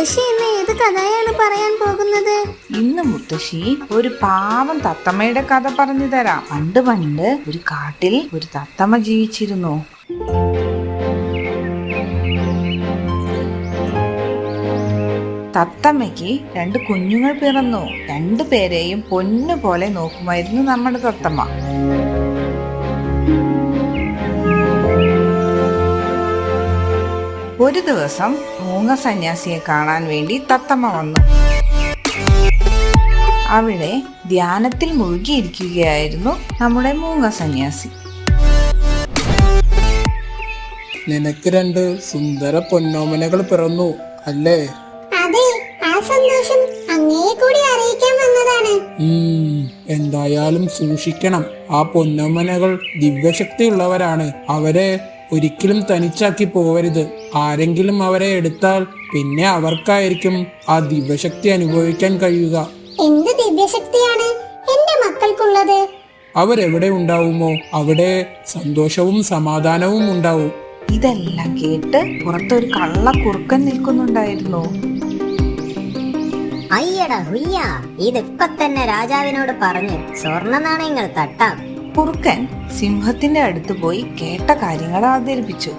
മുത്തശ്ശി ഇന്ന് ഏത് കഥയാണ് പറയാൻ പോകുന്നത്? ഇന്ന് മുത്തശ്ശി ഒരു പാവം തത്തമ്മയുടെ കഥ പറഞ്ഞു തരാം. പണ്ട് പണ്ട് ഒരു കാട്ടിൽ ഒരു തത്തമ്മ ജീവിച്ചിരുന്നു. തത്തമ്മയ്ക്ക് രണ്ട് കുഞ്ഞുങ്ങൾ പിറന്നു. രണ്ടു പേരെയും പൊന്നു പോലെ നോക്കുമായിരുന്നു നമ്മുടെ തത്തമ്മ. ഒരു ദിവസം മൂങ്ങ സന്യാസിയെ കാണാൻ വേണ്ടി തത്തമ്മ വന്നു. അവിടെ ധ്യാനത്തിൽ മുഴുകിയിരിക്കുകയായിരുന്നു നമ്മുടെ മൂങ്ങ സന്യാസി. നിനക്ക് രണ്ട് സുന്ദര പൊന്നോമനകൾ പിറന്നു അല്ലേ? അതെ ആ സന്തോഷം അങ്ങയെ കൂടി അറിയിക്കാൻ വന്നതാണ്. എന്തായാലും സൂക്ഷിക്കണം. ആ പൊന്നോമനകൾ ദിവ്യശക്തിയുള്ളവരാണ്. അവരെ ഒരിക്കലും തനിച്ചാക്കി പോവരുത്. ആരെങ്കിലും അവരെ എടുത്താൽ പിന്നെ അവർക്കായിരിക്കും ആ ദിവ്യശക്തി അനുഭവിക്കാൻ കഴിയുക. എന്ത് ദിവ്യശക്തിയാണ് എന്റെ മക്കൾക്കുള്ളത്? അവരെവിടെ ഉണ്ടാവുമോ? അവിടെ സന്തോഷവും സമാധാനവും ഉണ്ടാവും. ഇതെല്ലാം കേട്ട് പുറത്തൊരു കള്ള കുറുക്കൻ നിൽക്കുന്നുണ്ടായിരുന്നു. അയ്യടാ ഹുയ്യ. ഇതിപ്പൊ തന്നെ രാജാവിനോട് പറഞ്ഞ് സ്വർണ നാണയങ്ങൾ തട്ടാം. കുറുക്കൻ സിംഹത്തിന്റെ അടുത്ത് പോയി കേട്ട കാര്യങ്ങൾ അവതരിപ്പിച്ചു.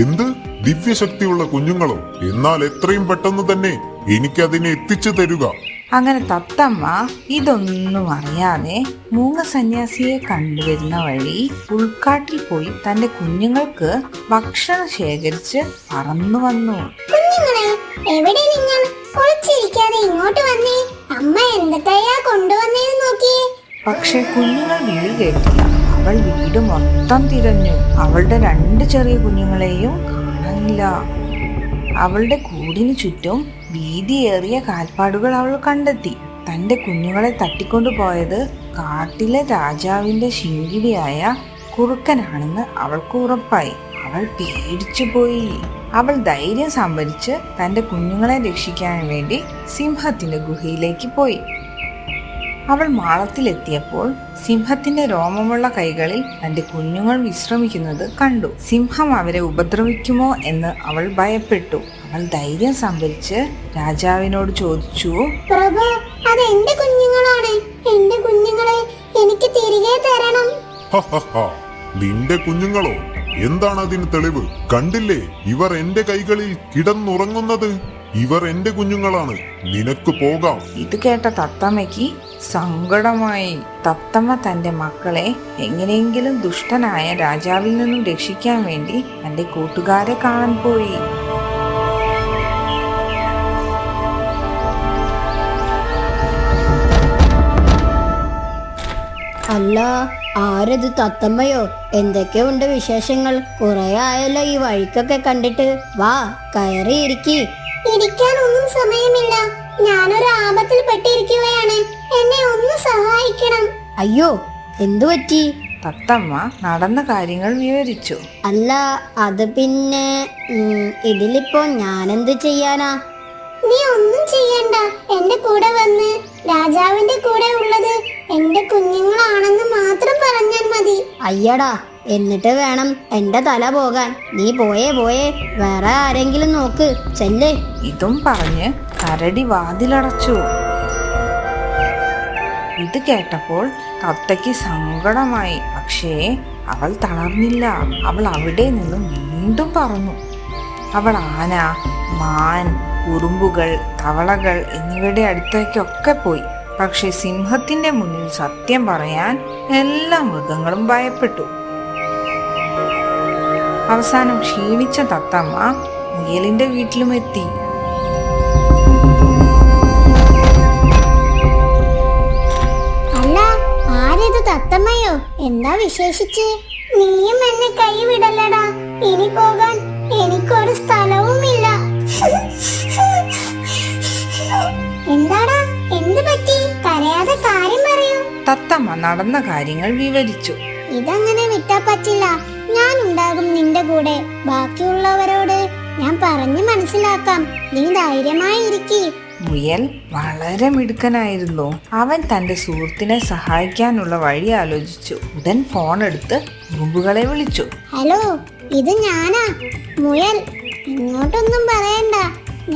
എന്ത്? ദിവ്യശക്തിയുള്ള കുഞ്ഞുങ്ങളോ? എന്നാൽ എത്രയും പെട്ടെന്ന് തന്നെ എനിക്കതിനെ എത്തിച്ചു തരുക. അങ്ങനെ തത്തമ്മ ഇതൊന്നും അറിയാതെ മൂങ്ങ സന്യാസിയെ കണ്ടുവരുന്ന വഴി ഉൾക്കാട്ടിൽ പോയി തന്റെ കുഞ്ഞുങ്ങൾക്ക് ഭക്ഷണം ശേഖരിച്ച് പറന്നു വന്നു. എവിടെ നിങ്ങൾ? ഒളിച്ചിരിക്കാതെ ഇങ്ങോട്ട് വന്നേ. അമ്മ എന്തൊക്കെയാ കൊണ്ടുവന്നേന്ന് നോക്കിയേ. പക്ഷെ കുഞ്ഞുങ്ങൾ വീട് കേട്ടില്ല അവൾ വീട് മൊത്തം തിരഞ്ഞു. അവളുടെ രണ്ട് ചെറിയ കുഞ്ഞുങ്ങളെയും കാണാനില്ല. അവളുടെ കൂടിനു ചുറ്റും വീതിയേറിയ കാൽപ്പാടുകൾ അവൾ കണ്ടെത്തി. തന്റെ കുഞ്ഞുങ്ങളെ തട്ടിക്കൊണ്ടു പോയത് കാട്ടിലെ രാജാവിന്റെ ശിങ്കിടിയായ കുറുക്കനാണെന്ന് അവൾക്ക് ഉറപ്പായി. അവൾ പേടിച്ചു പോയി. അവൾ ധൈര്യം സംഭരിച്ച് തന്റെ കുഞ്ഞുങ്ങളെ രക്ഷിക്കാൻ വേണ്ടി സിംഹത്തിന്റെ ഗുഹയിലേക്ക് പോയി. അവൾ മാളത്തിലെത്തിയപ്പോൾ സിംഹത്തിന്റെ രോമമുള്ള കൈകളിൽ തന്റെ കുഞ്ഞുങ്ങൾ വിശ്രമിക്കുന്നത് കണ്ടു. സിംഹം അവരെ ഉപദ്രവിക്കുമോ എന്ന് അവൾ ഭയപ്പെട്ടു. അവൾ ധൈര്യം സംഭരിച്ച് രാജാവിനോട് ചോദിച്ചു പ്രഭു അത് എന്റെ കുഞ്ഞുങ്ങളാണ്. എന്റെ കുഞ്ഞുങ്ങളെ എനിക്ക് തിരികെ തരണം. ഹഹഹ. നിന്റെ കുഞ്ഞുങ്ങളോ? എന്താണ് അതിന് തെളിവ്? കണ്ടില്ലേ? ഇവർ എന്റെ കൈകളിൽ കിടന്നുറങ്ങുന്നത്. ഇവർ എന്റെ കുഞ്ഞുങ്ങളാണ്. നിനക്ക് പോകാം. ഇത് കേട്ട തത്തമ്മയ്ക്ക് സങ്കടമായി. തത്തമ്മ തന്റെ മക്കളെ എങ്ങനെയെങ്കിലും ദുഷ്ടനായ രാജാവിൽ നിന്നും രക്ഷിക്കാൻ വേണ്ടി തന്റെ കൂട്ടുകാരെ കാണാൻ പോയി. അല്ല ആരത് തത്തമ്മയോ? എന്തൊക്കെയുണ്ട് വിശേഷങ്ങൾ? കുറെ ആയല്ലോ ഈ വഴിക്കൊക്കെ കണ്ടിട്ട്. വാ കയറിയിരിക്കി ഇരിക്കി. ഒന്നും സമയമില്ല. ഞാനൊരു ആപത്തിൽ പെട്ടിരിക്കുകയാണ്. എന്നെ ഒന്ന് സഹായിക്കണം. അയ്യോ എന്തു പറ്റി? തത്തമ്മ നടന്ന കാര്യങ്ങൾ വിവരിച്ചു. അല്ല അത് പിന്നെ ഉം, ഇതിലിപ്പോ ഞാനെന്ത് ചെയ്യാനാ? നീ ഒന്നും ചെയ്യണ്ട. എന്റെ കൂടെ വന്ന് രാജാവിന്റെ കൂടെ ഉള്ളത് എന്റെ കുഞ്ഞുങ്ങളാണെന്ന് മാത്രം പറഞ്ഞാൽ മതി. അയ്യടാ എന്നിട്ട് വേണം എന്റെ തല പോകാൻ. നീ പോയേ പോയേ. വേറെ ആരെങ്കിലും നോക്ക്. ചെല്ലേ. ഇതും പറഞ്ഞ് കരടി വാതിലടച്ചു. ഇത് കേട്ടപ്പോൾ തത്തയ്ക്ക് സങ്കടമായി. പക്ഷേ അവൾ തളർന്നില്ല. അവൾ അവിടെ നിന്നും വീണ്ടും പറഞ്ഞു അവൾ ആന മാൻ ഉറുമ്പുകൾ തവളകൾ എന്നിവയുടെ അടുത്തേക്കൊക്കെ പോയി. പക്ഷെ സിംഹത്തിന്റെ മുന്നിൽ സത്യം പറയാൻ എല്ലാ മൃഗങ്ങളും ഭയപ്പെട്ടു. അവസാനം ക്ഷീണിച്ച തത്തമ്മ മുയലിന്റെ വീട്ടിലും എത്തി. അല്ല ആരിത് തത്തമ്മയോ? എന്താ വിശേഷിച്ച്? നീയും എന്നെ കൈവിടല്ലടാ. ഇനി പോകാൻ എനിക്കൊരു സ്ഥലവുമില്ല. തത്തമ്മ നടന്ന കാര്യങ്ങൾ വിവരിച്ചു. ഇതങ്ങനെ വിട്ടാ പറ്റില്ല. ഞാൻ ഉണ്ടാകും നിന്റെ കൂടെ. ബാക്കിയുള്ളവരോട് ഞാൻ പറഞ്ഞു മനസ്സിലാക്കാം. നീ ധൈര്യമായി ഇരിക്കി മുയൽ വളരെ മിടുക്കനായിരുന്നു. അവൻ തന്റെ സുഹൃത്തിനെ സഹായിക്കാനുള്ള വഴി ആലോചിച്ചു. ഉടൻ ഫോൺ എടുത്ത് ഉറുമ്പുകളെ വിളിച്ചു. ഹലോ ഇത് ഞാനാ. മുയൽ ഇങ്ങോട്ടൊന്നും പറയണ്ട.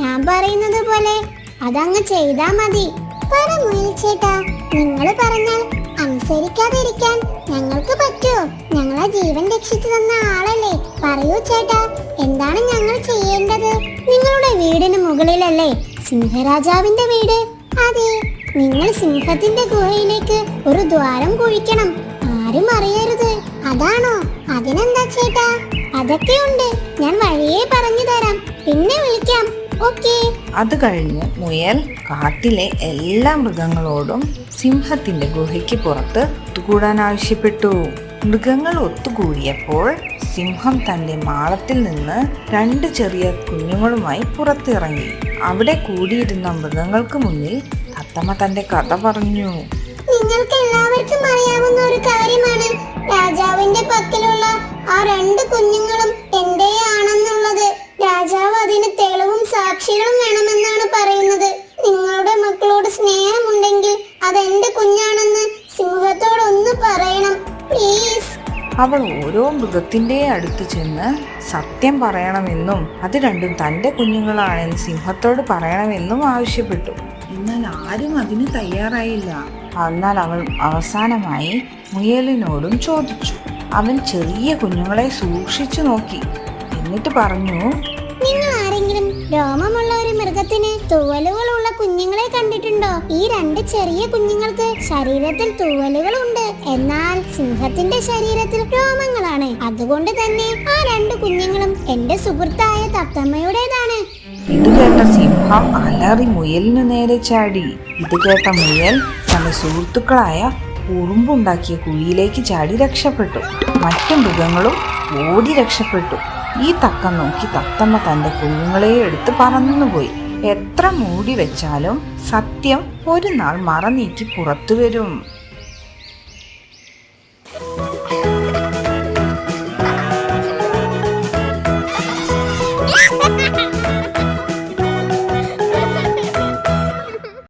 ഞാൻ പറയുന്നത് പോലെ അതങ്ങ് ചെയ്താ മതി. പറ മുയൽ ചേട്ടാ. നിങ്ങൾ പറഞ്ഞാൽ അനുസരിക്കാതിരിക്കാൻ ഞങ്ങൾക്ക് പറ്റുമോ ഞങ്ങളെ ജീവൻ രക്ഷിച്ചു തന്ന ആളല്ലേ. പറയൂ ചേട്ടാ എന്താണ് ഞങ്ങൾ ചെയ്യേണ്ടത്? നിങ്ങളുടെ വീടിന് മുകളിലല്ലേ സിംഹരാജാവിന്റെ വീട്? അതെ നിങ്ങൾ സിംഹത്തിന്റെ ഗുഹയിലേക്ക് ഒരു ദ്വാരം കുഴിക്കണം. ആരും അറിയരുത്. അതാണോ? അതിനെന്താ ചേട്ടാ? അതൊക്കെയുണ്ട്. ഞാൻ വഴിയേ പറഞ്ഞു തരാം. പിന്നെ വിളിക്കാം. അത് കഴിഞ്ഞ് മുയൽ കാട്ടിലെ എല്ലാ മൃഗങ്ങളോടും സിംഹത്തിന്റെ ഗുഹയ്ക്ക് പുറത്ത് ഒത്തുകൂടാൻ ആവശ്യപ്പെട്ടു. മൃഗങ്ങൾ ഒത്തുകൂടിയപ്പോൾ സിംഹം തന്റെ മാളത്തിൽ നിന്ന് രണ്ട് ചെറിയ കുഞ്ഞുങ്ങളുമായി പുറത്തിറങ്ങി. അവിടെ കൂടിയിരുന്ന മൃഗങ്ങൾക്ക് മുന്നിൽ തത്തമ്മ തന്റെ കഥ പറഞ്ഞു. നിങ്ങൾക്ക് എല്ലാവർക്കും അറിയാവുന്ന ഒരു കാര്യമാണ്. രാജാവിന്റെ പക്കലുള്ള ആ രണ്ട് കുഞ്ഞുങ്ങളും എന്റെയാണെന്നുള്ളത് കുഞ്ഞാണെന്ന് സിംഹത്തോട് ഒന്ന് പറയണം പ്ലീസ് അവൾ ഓരോ മൃഗത്തിന്റെ അടുത്ത് ചെന്ന് സത്യം പറയണമെന്നും അത് രണ്ടും തന്റെ കുഞ്ഞുങ്ങളാണെന്ന് സിംഹത്തോട് പറയണമെന്നും ആവശ്യപ്പെട്ടു. എന്നാൽ ആരും അതിന് തയ്യാറായില്ല. എന്നാൽ അവൾ അവസാനമായി മുയലിനോടും ചോദിച്ചു. അവൻ ചെറിയ കുഞ്ഞുങ്ങളെ സൂക്ഷിച്ചു നോക്കി. എന്നിട്ട് പറഞ്ഞു രോമമുള്ള ഒരു മൃഗത്തിന് തൂവലുകളുള്ള കുഞ്ഞുങ്ങളെ കണ്ടിട്ടുണ്ടോ? ഈ രണ്ട് ചെറിയ കുഞ്ഞുങ്ങൾക്ക് ശരീരത്തിൽ തൂവലുകളുണ്ട്. എന്നാൽ സിംഹത്തിന്റെ ശരീരത്തിൽ രോമങ്ങളാണ്. അതുകൊണ്ട് തന്നെ ആ രണ്ട് കുഞ്ഞുങ്ങളും എന്റെ സുഹൃത്തായ തത്തമ്മയുടേതാണ്. ഇത് കേട്ട സിംഹം അലറി മുയലിനു നേരെ ചാടി. ഇത് കേട്ട മുയൽ തന്റെ സുഹൃത്തുക്കളായ ഉറുമ്പുണ്ടാക്കിയ കുഴിയിലേക്ക് ചാടി രക്ഷപ്പെട്ടു. മറ്റു മൃഗങ്ങളും ഓടി രക്ഷപ്പെട്ടു. ഈ തക്കം നോക്കി തത്തമ്മ തന്റെ കുഞ്ഞുങ്ങളെ എടുത്ത് പറന്നുപോയി. എത്ര മൂടി വെച്ചാലും സത്യം ഒരു നാൾ മറനീക്കി പുറത്തു വരും.